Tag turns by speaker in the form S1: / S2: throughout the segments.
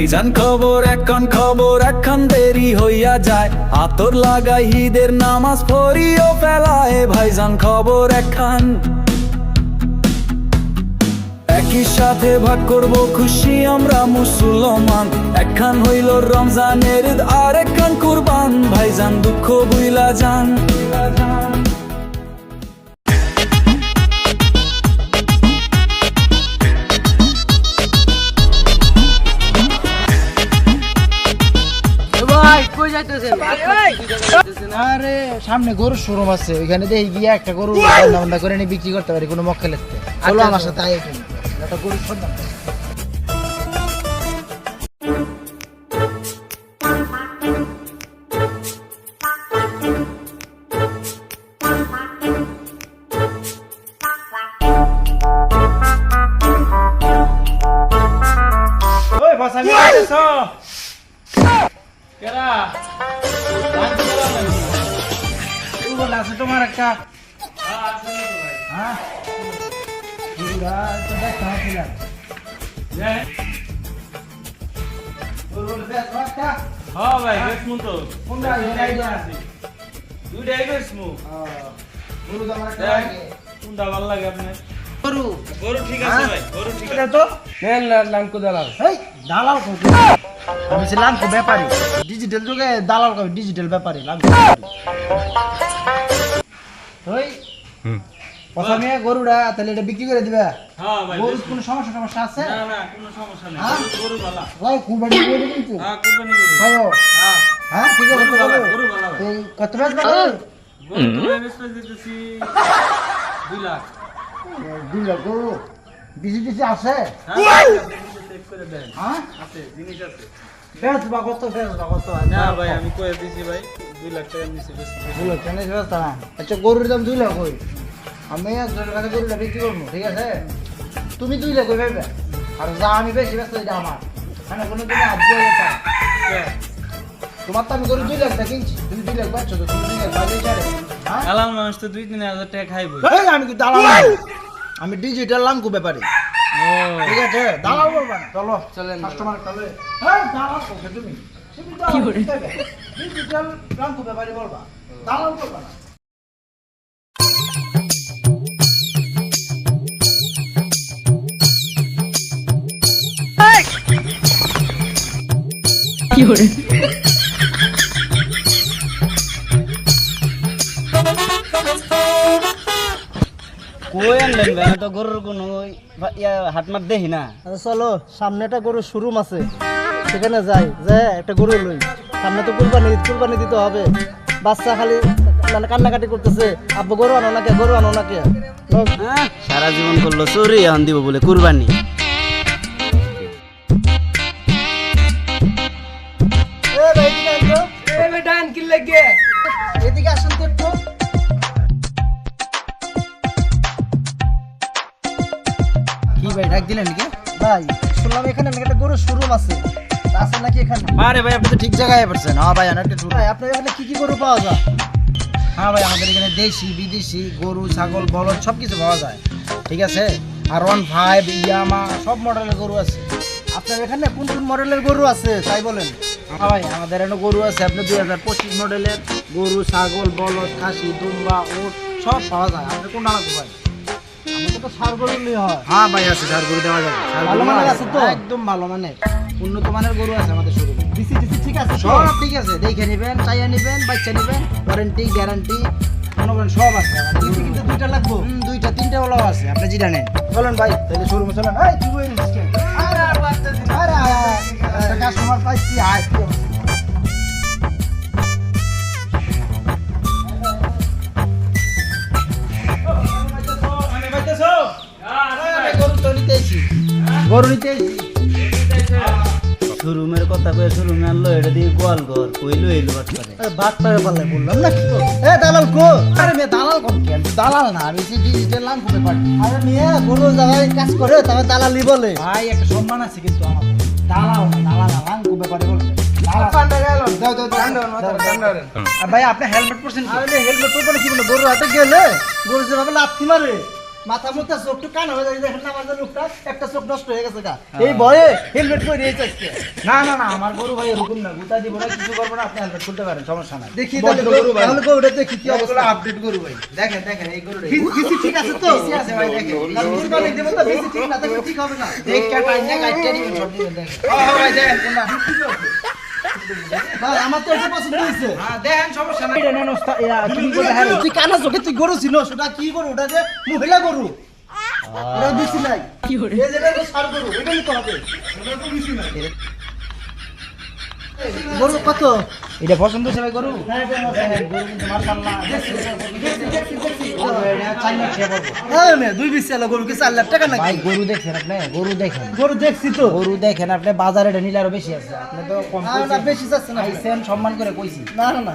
S1: ভাইজান খবর এখন খবর এখন দেরি হইয়া যায়। আতর লাগাই হিদের নামাজ পড়িও ফেলায়, ভাইজান খবর এখন একই সাথে ভাগ করব খুশি আমরা মুসলমান। একখান হইল রমজানের আর একখান কুরবান। ভাইজান দুঃখ বুইলা যান।
S2: আরে সামনে গরুর শোরুম আছে। ওইখানে দেখি গিয়ে একটা গরু রান্না করে নিয়ে বিক্রি করতে পারি কোনো মক্কেলের চলো আমার সাথে আয় এখানে। একটা গরুর সন্ধান করি। ওই বলে আছে তোমার একটা হ্যাঁ
S3: ভাই বেসমু তো দুইটাই বেসমু। কোনটা ভালো লাগে আপনার
S2: গরু।
S3: গরু ঠিক আছে ভাই গরু ঠিক আছে।
S2: তো?
S4: নেন লাঙ্কু দালাল।
S2: এই দালাল কই আমি ছিলাম তো ব্যাপারী। ডিজিটাল যুগে দালাল কই? ডিজিটাল ব্যাপারী লাগ ওই প্রথমে গরুটা তাহলে এটা বিক্রি করে দিবে?
S3: হ্যাঁ ভাই
S2: গরুর কোনো সমস্যা সমস্যা আছে?
S3: না না কোনো সমস্যা নেই।
S2: হ্যাঁ?
S3: গরু ভালো।
S2: ভাই কুরবানি করে দিবি কিন্তু
S3: হ্যাঁ কুরবানি গরু
S2: ভাই
S3: হ্যাঁ।
S2: হ্যাঁ ঠিক আছে
S3: গরু ভালো
S2: গরু।
S3: গরু ভালো ভাই।
S2: কত ভালো
S3: গরু তো বেচতে দিতেছি দুই লাখ।
S2: দুই লাখ গরু ডিজি আছে
S3: হ্যাঁ জিনিসটা চেক করে দেন।
S2: হ্যাঁ?
S3: আছে জিনিস আছে।
S2: বেশ বা কত বেশ বা কত?
S3: না ভাই আমি কয়ে দিছি ভাই দুই লাখ টাকা নিচে
S2: দুই লাখ আচ্ছা গরুর দাম দুই লাখ ওই আমি একজনের কাছে গরুটা বিক্রি করব ঠিক আছে? তুমি দুই লাখ ভাইবে আর যা আমি বেশি ব্যস্ত এটা আমার। মানে কোনো দিয়ে তোমার তো আমি গরু দুই লাখ টাকা কিনছি তুমি দুই লাখ পাচ্ছ তো তুমি দুই লাখ বাজে ছাড়ে হ্যাঁ?
S3: মানুষ তো দুই তিন হাজার টাকা খাইবো
S2: আমি কি দালাল। আমি ডিজিটাল লাঙ্কু ব্যাপারে।
S3: ও।
S2: ঠিক আছে? বলবা চলো।
S4: চলেন
S2: কাস্টমার চলে হ্যাঁ দালাল বলবে তুমি। তুমি দালাল ডিজিটাল লাঙ্কু ব্যাপারে বলবা। না
S4: কই আনলেন ভাই তো গরুর কোনো হাত মাত দেখি না।
S2: আচ্ছা চলো সামনে একটা গরুর শোরুম আছে। সেখানে যাই যে একটা গরু লই। সামনে তো কুরবানি ঈদ, কুরবানি দিতে হবে। বাচ্চা খালি মানে কান্নাকাটি করতেছে। আব্বু গরু আনো নাকি? গরু আনো নাকি?
S4: হ্যাঁ, সারা জীবন করল চোরি এখন দিব বলে কুরবানি।
S2: ভাই ডাক দিলেন নাকি? ভাই শুনলাম এখানে নাকি একটা গরুর শোরুম আছে। আছে নাকি এখানে? আরে ভাই আপনি তো ঠিক জায়গায় পড়ছেন হ্যাঁ ভাই অনেকটা দূর। ভাই আপনার এখানে কি কি গরু পাওয়া যায়? হ্যাঁ ভাই আমাদের এখানে দেশি বিদেশি গরু ছাগল বলদ সব কিছু পাওয়া যায়। ঠিক আছে? আর ওয়ান ফাইভ ইয়ামা সব মডেলের গরু আছে। আপনার এখানে কোন কোন মডেলের গরু আছে? তাই বলেন। হ্যাঁ ভাই আমাদের এখানে গরু আছে আপনার দুই হাজার পঁচিশ মডেলের গরু ছাগল বলদ খাসি দুম্বা ওট সব পাওয়া যায়। আপনার কোনটা লাগবে ভাই? হয়। হ্যাঁ ভাই আছে সার গরু দেওয়া যাবে ভালো মানের আছে তো? একদম ভালো মানের। উন্নত মানের গরু আছে আমাদের শুরু ডিসি ডিসি ঠিক আছে সব। ঠিক আছে দেখে নেবেন চাইয়া নেবেন বাচ্চা নেবেন ওয়ারেন্টি গ্যারান্টি মনে সব আছে। কিন্তু দুইটা লাগবে। দুইটা তিনটা ওলাও আছে আপনি যেটা নেন। চলেন ভাই তাহলে শোরুমে চলেন। এই তুই বই নিস কেন? আরে আরে আরে কাস্টমার পাইছি আয়। গরু নিতেছি
S4: শোরুমের কথা কয়ে শোরুমে আনলো এটা দিয়ে গোয়াল ঘর কইলো এলো
S2: পারে পাল্লে বললাম না কি এ দালাল কো আরে মে দালাল কোন দালাল না আমি সে ডিজিটাল লাম করে পারি। আরে মেয়ে গরু জায়গায় কাজ করে তবে দালালি বলে। ভাই একটা সম্মান আছে কিন্তু আমার। দালাল করে বলে ভাই আপনি হেলমেট পরছেন হেলমেট পরবেন কি বলে? গরু হাতে গেলে গরু যেভাবে লাথি মারে।
S5: মাথা মুথা চোখ তো কান হয়ে যায় দেখেন না আমাদের লোকটা একটা চোখ নষ্ট হয়ে গেছে গা। এই ভয়ে হেলমেট পরে রয়েছে আজকে।
S2: না না না আমার গরু ভাই এরকম না গুতা দিব না কিছু করব না আপনি হেলমেট খুলতে পারেন সমস্যা নাই।
S5: দেখি তাহলে
S2: গরু ভাই।
S5: তাহলে গরুটা দেখি কি অবস্থা।
S2: আপডেট গরু ভাই। দেখেন দেখেন এই গরু
S5: বিসি ঠিক আছে তো?
S2: বিসি আছে ভাই, দেখেন।
S5: না, কুরবানি দেবো তো বিসি ঠিক না থাকলে ঠিক হবে না।
S2: দেখটা টাইম না কাটতে দিবেন সব দিবেন দেখেন। হ্যাঁ ভাই দেখেন কোনটা?
S5: ভাই আমার তো এটা পছন্দ
S2: হ্যাঁ দেখেন সমস্যা নাই। এটা ইয়া বলে হ্যাঁ
S5: তুই কানা চোখে তুই গরু ছিল সেটা কি গরু? ওটা যে মহিলা গরু। ওটা বেশি নাই। এই যেটা হলো ষাঁড় গরু এটা নিতে হবে। ওটা তো
S2: দিছি পছন্দ
S5: হ্যাঁ মেয়ে, দুই বিশ চালা গরু কি চার লাখ টাকা নাকি?
S2: ভাই গরু দেখছেন আপনি? গরু দেখেন।
S5: গরু দেখছি তো।
S2: গরু দেখেন আপনি বাজারে এটা নিলে আরও বেশি আছে। আপনি তো কম
S5: না, না, বেশি যাচ্ছে না।
S2: আইসেন সম্মান করে কইছি।
S5: না না না।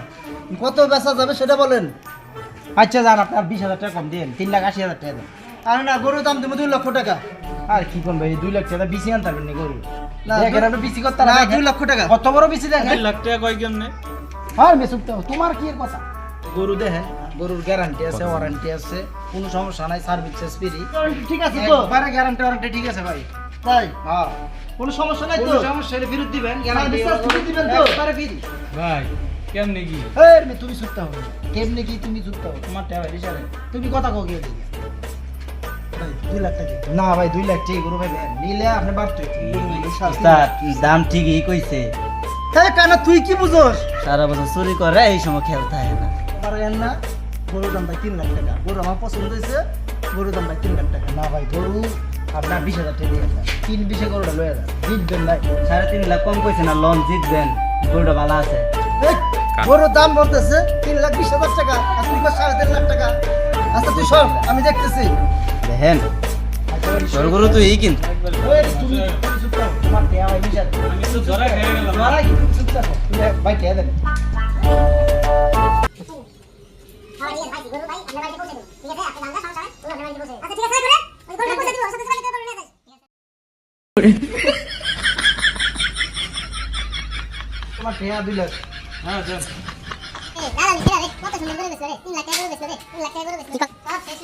S5: কত বেচা যাবে সেটা বলেন।
S2: আচ্ছা যান আপনি আর বিশ হাজার টাকা কম দিন তিন লাখ আশি হাজার টাকা দেন।
S5: আর না গরুর দাম দেবো দুই লক্ষ টাকা।
S2: আর কি কোন ভাই দুই লাখ টাকা বিসি আনতে পারবেন গরু। কত বড় দেখেন?
S3: দুই লাখ টাকা কয় কেমনে?
S2: মেসুক তোমার কি কথা? গরু দেখেন গরুর গ্যারান্টি আছে ওয়ারেন্টি আছে কোনো সমস্যা নাই সার্ভিস ফ্রি
S5: ঠিক আছে তো।
S2: একবারে গ্যারান্টি ওয়ারেন্টি ঠিক আছে ভাই।
S5: তাই?
S2: হ্যাঁ।
S5: কোনো সমস্যা নাই তো?
S2: কোনো সমস্যা হলে ফেরত দিবেন গ্যারান্টি
S5: দিবেন তো?
S2: একবারে ফ্রি
S3: ভাই কেমনে কি?
S2: তুমি হবে কেমনে কি তুমি হবে তোমার টাকা হিসাবে তুমি কথা কও গিয়ে না ভাই দুই লাখ টাকা গরু ভাই। নিলে আপনি বাড়তে
S4: দাম ঠিকই কইছে।
S5: হ্যাঁ কেন তুই কি বুঝোস?
S4: সারা বছর চুরি করে এই সময় খেয়াল থাকে না।
S5: পারেন না গরুর দাম ভাই তিন লাখ টাকা। গরু আমার পছন্দ হয়েছে গরুর দাম ভাই তিন লাখ টাকা।
S2: না ভাই গরু আপনার বিশ হাজার টাকা দিয়ে তিন বিশে গরুটা লয়ে যান জিতবেন ভাই।
S4: সাড়ে তিন লাখ কম কইছে না লোন জিতবেন। গরুটা ভালো আছে।
S5: গরুর দাম বলতেছে তিন লাখ বিশ হাজার টাকা আর তুই সাড়ে তিন লাখ টাকা। আচ্ছা তুই সব আমি দেখতেছি।
S4: দেখেন তোর গরু তো এই কিন্তু।
S2: তোমার টাকা দুই লাখ
S3: হ্যাঁ
S6: দাদা কত সুন্দর করে রে। 3 লাখ টাকা করে রে 3 লাখ টাকা করে রে।